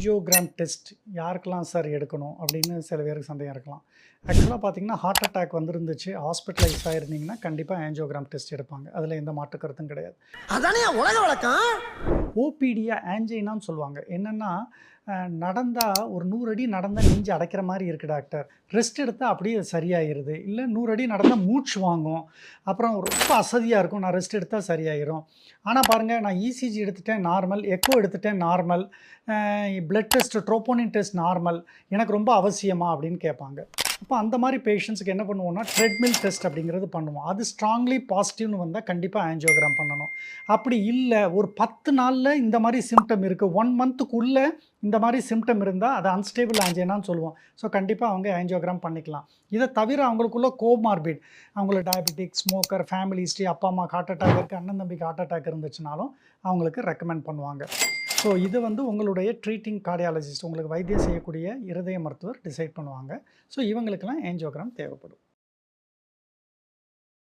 Angiogram test யாருக்கெல்லாம் sir எடுக்கணும் அப்படின்னு சில பேருக்கு சந்தேகம் இருக்கலாம். ஆக்சுவலாக பார்த்தீங்கன்னா ஹார்ட் அட்டாக் வந்துருந்துச்சு ஹாஸ்பிட்டலைஸ் ஆயிருந்தீங்கன்னா கண்டிப்பாக ஆன்ஜியோகிராம் டெஸ்ட் எடுப்பாங்க. அதில் எந்த மாற்று கருத்தும் கிடையாது. அதானே உலக வழக்கம்? ஓபிடியா ஆன்ஜைனான்னு சொல்லுவாங்க. என்னென்னா நடந்தால் ஒரு நூறு அடி நடந்தால் நெஞ்சு அடைக்கிற மாதிரி இருக்குது டாக்டர். ரெஸ்ட் எடுத்தால் அப்படியே அது சரியாயிருது. இல்லை நூறு அடி நடந்தால் மூச்சு வாங்கும். அப்புறம் ரொம்ப அசதியாக இருக்கும். நான் ரெஸ்ட் எடுத்தால் சரியாயிரும். ஆனால் பாருங்கள் நான் இசிஜி எடுத்துட்டேன் நார்மல். எக்கோ எடுத்துட்டேன் normal. Blood test troponin test normal. எனக்கு ரொம்ப அவசியமா அப்படின்னு கேட்பாங்க. அப்போ அந்த மாதிரி பேஷண்ட்ஸுக்கு என்ன பண்ணுவோம்னா ட்ரெட்மில் டெஸ்ட் அப்படிங்கிறது பண்ணுவோம். அது ஸ்ட்ராங்லி பாசிட்டிவ்னு வந்தால் கண்டிப்பாக ஆன்ஜியோகிராம் பண்ணுவோம். அப்படி இல்லை ஒரு பத்து நாளில் இந்த மாதிரி சிம்டம் இருக்குது ஒன் மந்த்துக்குள்ளே இந்த மாதிரி சிம்டம் இருந்தால் அது அன்ஸ்டேபிள் ஆன்ஜினான்னு சொல்லுவோம். ஸோ கண்டிப்பாக அவங்க ஆஞ்சியோகிராம் பண்ணிக்கலாம். இதை தவிர அவங்களுக்குள்ள கோமார்பிட் அவங்களுக்கு டயபெட்டிக் ஸ்மோக்கர் ஃபேமிலி ஹிஸ்ட்ரி அப்பா அம்மா ஹார்ட் அட்டாக் இருக்குது அண்ணன் தம்பிக்கு ஹார்ட் அட்டாக் இருந்துச்சுனாலும் அவங்களுக்கு ரெக்கமெண்ட் பண்ணுவாங்க. ஸோ இது வந்து உங்களுடைய ட்ரீட்டிங் கார்டியாலஜிஸ்ட் உங்களுக்கு வைத்தியம் செய்யக்கூடிய இருதய மருத்துவர் டிசைட் பண்ணுவாங்க. ஸோ இவங்களுக்கெல்லாம் ஏஞ்சியோகிராம் தேவைப்படும்.